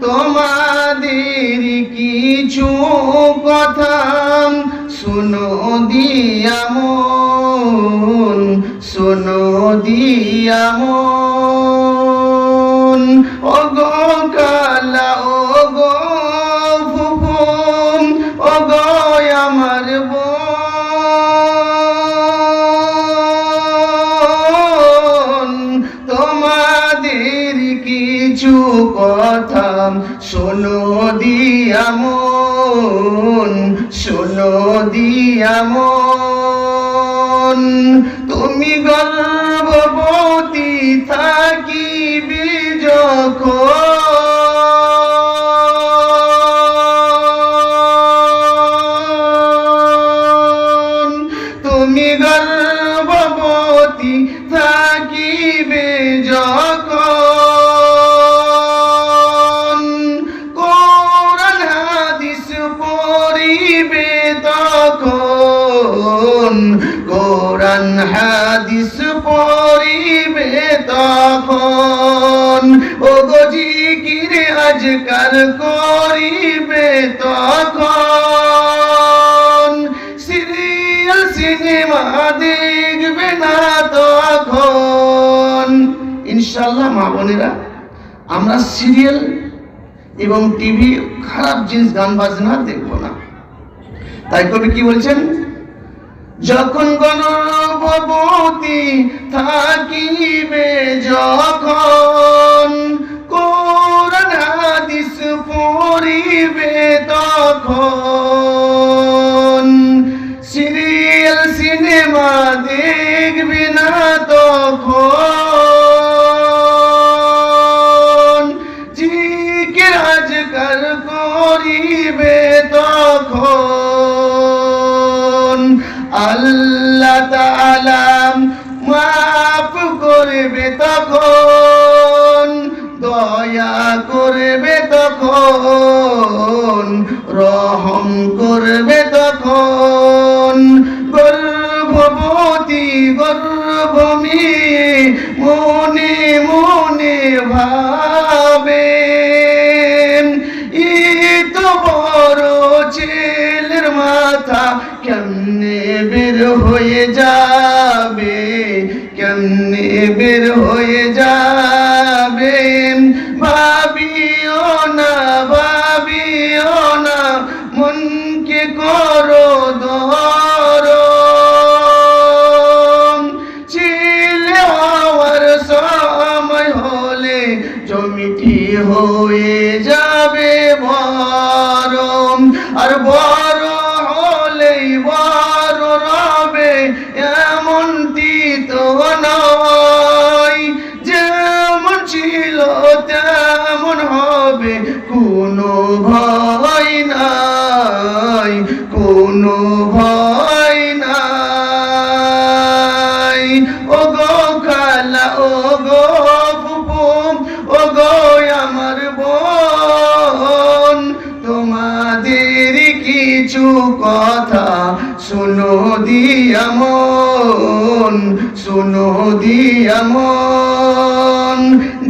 তোমাদের কিছু কথা শুনো দিয়ামন শুনো দিয়ামন ও গো কথা শোনো দিয়ামন শোনো দিয়ামন তুমি গর্ভবতী থাকিবি যখন। তুমি গর্ভবতী থাকিবে হাদিস পড়িবে তখন। ও গো জিকির আজকার করিবে তখন। সিরিয়াল, সিনেমা দেখবে না তখন। ইনশাল্লাহ মা বোনেরা, আমরা সিরিয়াল এবং টিভি খারাপ জিনিস গান বাজনা দেখব না। তাই কবি কি বলছেন? যখন গণভবতী থাকিবে যখন, কোরআন হাদিস পড়িবে তখন। সিরিয়াল, সিনেমা দেখবে না তখন। জিকির আজকাল করিবে তখন। আল্লাহ তাআলা মাফ করবে তখন, দয়া করবে তখন, রহম করবে তখন। গর্ভবতী গর্ভমী মনে মনে ভাবে ই তো বড় ছেলের মাথা কেমনে বের হয়ে কেমনে বের হয়ে যাবে ভাবিও না ভাবিও না, মনকে করো ধরো। ছেলে হওয়ার সময় হলে জমিটি হয়ে যাবে বরম আর কথা শুনো দিয়ামন শুনো দিয়ামন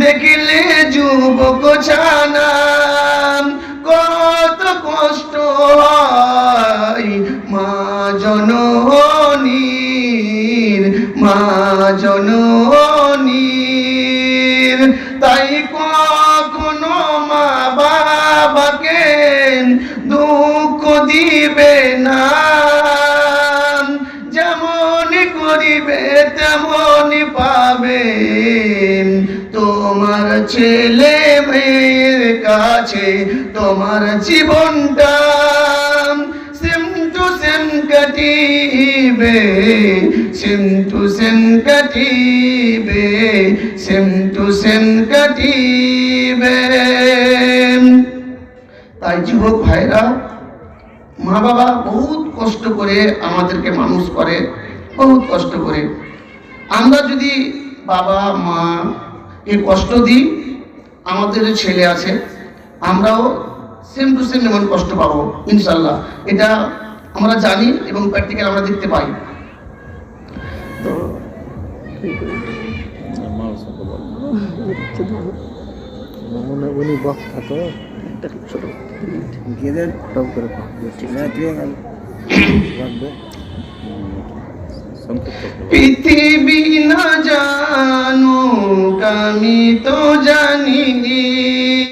দেখিলে যুবক ছানা দিবে না যেমন করিবে তেমন পাবে তোমার ছেলে মেয়ের কাছে তোমার জীবনটা কাটিবে, সেম টু সেম কাটিবে, সেম টু সেম কাটিবে। তাই যুবক ভাইরা মা বাবা বহুত কষ্ট করে আমাদেরকে মানুষ করে বহুত কষ্ট করে। আমরা যদি বাবা মা কে কষ্ট দিই আমাদের যে ছেলে আছে আমরাও সেম টু সেম এমন কষ্ট পাবো ইনশাল্লাহ। এটা আমরা জানি এবং প্র্যাকটিক্যাল আমরা দেখতে পাই। তো উনি বক্তা তো একটা টপ করে পৃথিবী না জানো আমি তো জানি